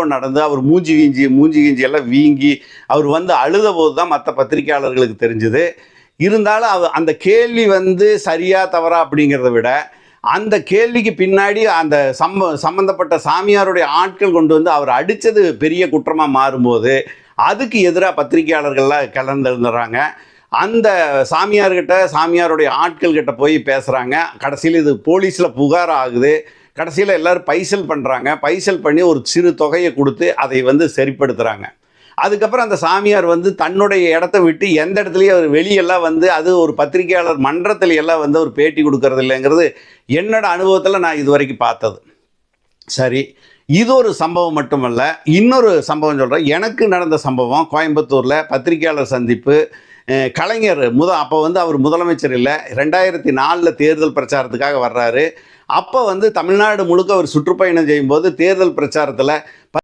நடந்து அவர் மூஞ்சி கீஞ்சி மூஞ்சி கீஞ்சி எல்லாம் வீங்கி அவர் வந்து அழுத போது தான் மற்ற பத்திரிகையாளர்களுக்கு தெரிஞ்சுது. இருந்தாலும் அவ அந்த கேள்வி வந்து சரியா தவறா அப்படிங்கிறத விட அந்த கேள்விக்கு பின்னாடி அந்த சம்ப சம்பந்தப்பட்ட சாமியாருடைய ஆட்கள் கொண்டு வந்து அவர் அடித்தது பெரிய குற்றமாக மாறும்போது அதுக்கு எதிராக பத்திரிகையாளர்கள்லாம் கலந்துருந்துறாங்க அந்த சாமியார்கிட்ட சாமியாருடைய ஆட்கள் கிட்ட போய் பேசுகிறாங்க கடைசியில் இது போலீஸில் புகார் ஆகுது. கடைசியில் எல்லோரும் பைசல் பண்ணுறாங்க பைசல் பண்ணி ஒரு சிறு தொகையை கொடுத்து அதை வந்து சரிப்படுத்துகிறாங்க அதுக்கப்புறம் அந்த சாமியார் வந்து தன்னுடைய இடத்த விட்டு எந்த இடத்துலையும் அவர் வெளியெல்லாம் வந்து அது ஒரு பத்திரிகையாளர் மன்றத்தில் எல்லாம் வந்து ஒரு பேட்டி கொடுக்கறது இல்லைங்கிறது என்னோட அனுபவத்தில் நான் இது வரைக்கும் பார்த்தது. சரி இது ஒரு சம்பவம் மட்டுமல்ல இன்னொரு சம்பவம் சொல்கிறேன் எனக்கு நடந்த சம்பவம் கோயம்புத்தூரில் பத்திரிகையாளர் சந்திப்பு கலைஞர் முத அப்போ வந்து அவர் முதலமைச்சர் இல்லை. ரெண்டாயிரத்தி நாலில் தேர்தல் பிரச்சாரத்துக்காக வர்றாரு. அப்போ வந்து தமிழ்நாடு முழுக்க அவர் சுற்றுப்பயணம் செய்யும்போது தேர்தல் பிரச்சாரத்தில்